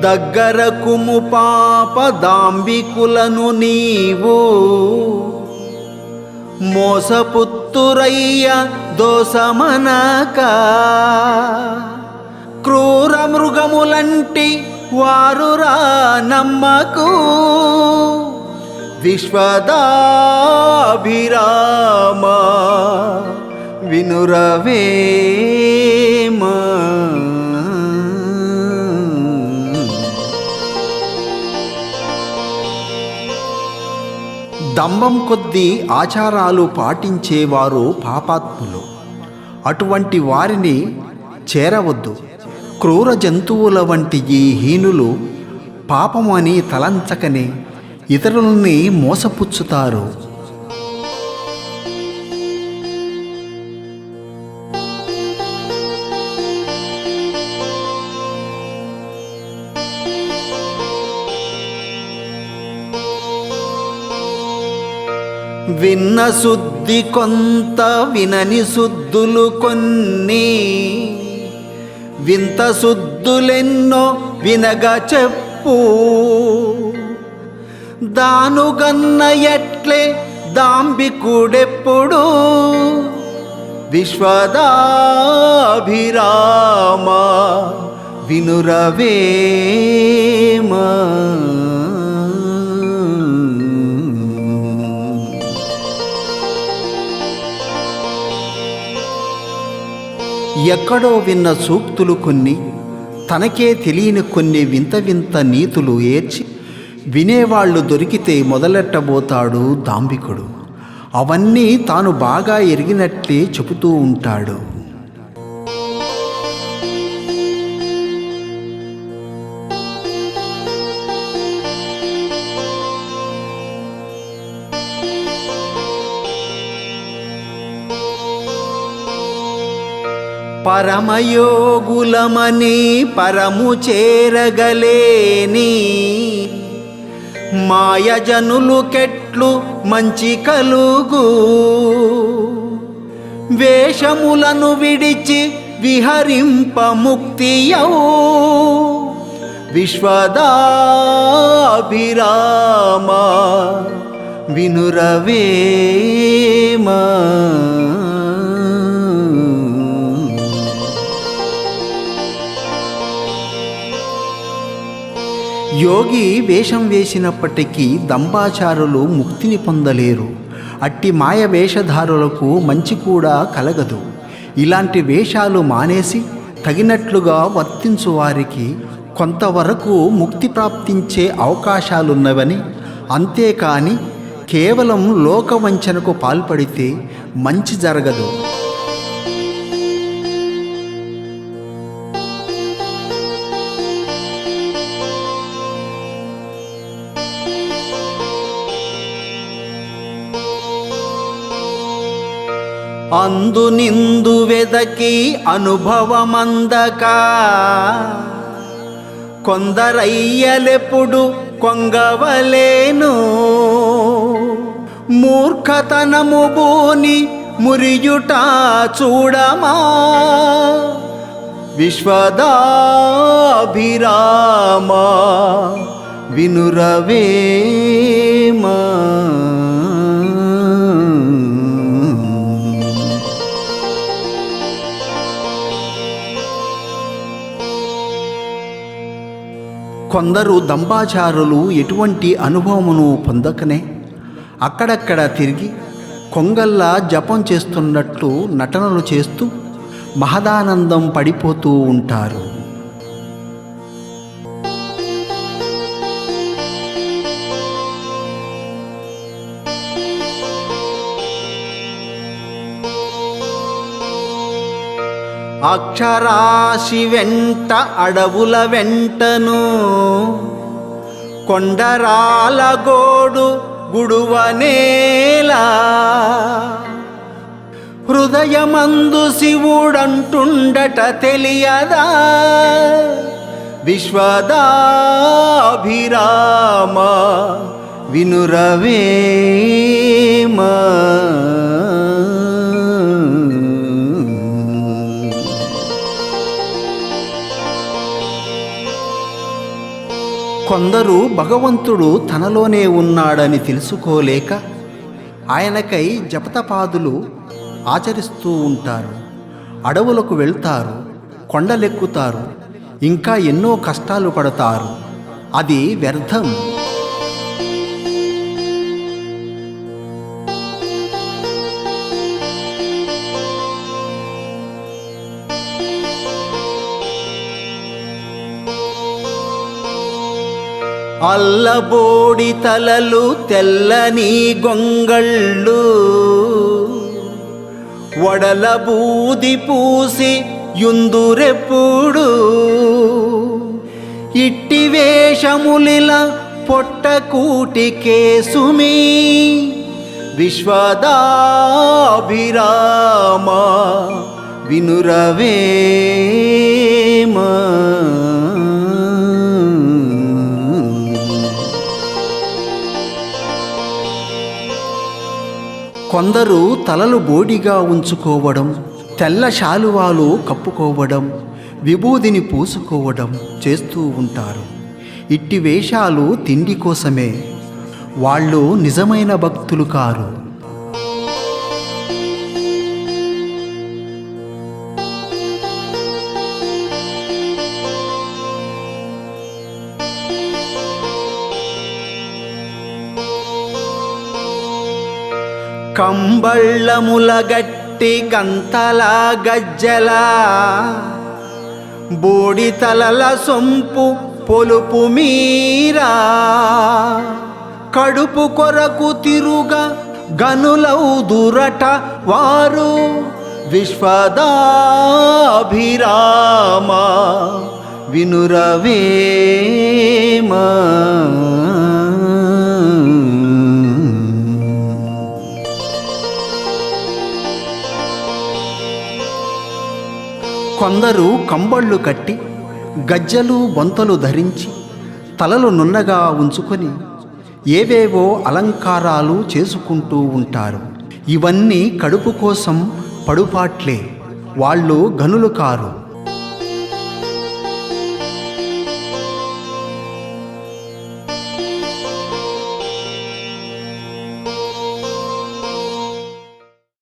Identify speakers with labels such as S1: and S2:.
S1: దగ్గరకుము పాప దాంబికులను నీవు. మోసపుత్తురయ్య దోసమనక క్రూర మృగములంటి వారురా నమ్మకు. విశ్వదాభిరామ వినురవేమా. దంభం కొద్దీ ఆచారాలు పాటించేవారు పాపాత్ములు. అటువంటి వారిని చేరవద్దు. క్రూర జంతువుల వంటి ఈ హీనులు పాపమని తలంచకనే ఇతరుల్ని మోసపుచ్చుతారు. విన్న శుద్ధి కొంత వినని శుద్ధులు కొన్ని. వింత శుద్ధులెన్నో వినగా చెప్పు. దానుగన్న ఎట్లే దాంబికుడెప్పుడు? విశ్వదాభిరామ వినురవేమా. ఎక్కడో విన్న సూక్తులు కొన్ని తనకే తెలియని కొన్ని వింత వింత నీతులు ఏర్చి వినేవాళ్ళు దొరికితే మొదలెట్టబోతాడు దాంబికుడు. అవన్నీ తాను బాగా ఎరిగినట్లే చెబుతూ ఉంటాడు. పరమయోగులమని పరము చేరగలేని మాయజనులు కెట్లు మంచి కలుగు. వేషములను విడిచి విహరింప ముక్తియవు. విశ్వదాభిరామ వినురవేమా యోగి వేషం వేసినప్పటికీ దంబాచారులు ముక్తిని పొందలేరు. అట్టి మాయ వేషధారులకు మంచి కూడా కలగదు. ఇలాంటి వేషాలు మానేసి తగినట్లుగా వర్తించు వారికి కొంతవరకు ముక్తి ప్రాప్తించే అవకాశాలున్నవని అంతేకాని కేవలం లోకవంచనకు పాల్పడితే మంచి జరగదు. అందు నిందు వెదకి అనుభవమందక. కొందరయ్యలెప్పుడు కొంగవలేను. మూర్ఖతనము బోని మురియుట చూడమా. విశ్వదాభిరామ వినురవేమా. కొందరు దంబాచారులు ఎటువంటి అనుభవమును పొందకనే? అక్కడక్కడ తిరిగి కొంగల్లా జపం చేస్తున్నట్లు నటనలు చేస్తూ మహదానందం పడిపోతూ ఉంటారు. అక్షరాశి వెంట అడవుల వెంటను కొండరాల గోడు గుడువనేలా హృదయమందు శివుడంటుండట తెలియదా? విశ్వదాభిరామ వినురవేమా కొందరు భగవంతుడు తనలోనే ఉన్నాడని తెలుసుకోలేక ఆయనకై జపతపాదులు ఆచరిస్తూ ఉంటారు. అడవులకు వెళ్తారు కొండలెక్కుతారు ఇంకా ఎన్నో కష్టాలు పడతారు. అది వ్యర్థం. అల్లబోడి తలలు తెల్లని గొంగళ్ళు. వడల బూది పూసి యుందురెప్పుడు. ఇట్టి వేషములిల పొట్టకూటికే సుమి విశ్వదాభిరామ వినురవేమా. కొందరు తలలు బోడిగా ఉంచుకోవడం తెల్ల శాలువాలు కప్పుకోవడం విభూదిని పూసుకోవడం చేస్తూ ఉంటారు. ఇట్టి వేషాలు తిండి కోసమే. వాళ్ళు నిజమైన భక్తులు కారు. కంబళ్ళముల గట్టి గంతల గజ్జల. సొంపు పొలుపు మీరా. కడుపు కొరకు తిరుగ గనులౌదురట వారు. విశ్వదాభిరామ వినురవేమా. కొందరు కంబళ్ళు కట్టి గజ్జలు బొంతలు ధరించి తలలు నున్నగా ఉంచుకొని ఏవేవో అలంకారాలు చేసుకుంటూ ఉంటారు. ఇవన్నీ కడుపు కోసం పడుపాట్లే వాళ్ళు గనులు కారు.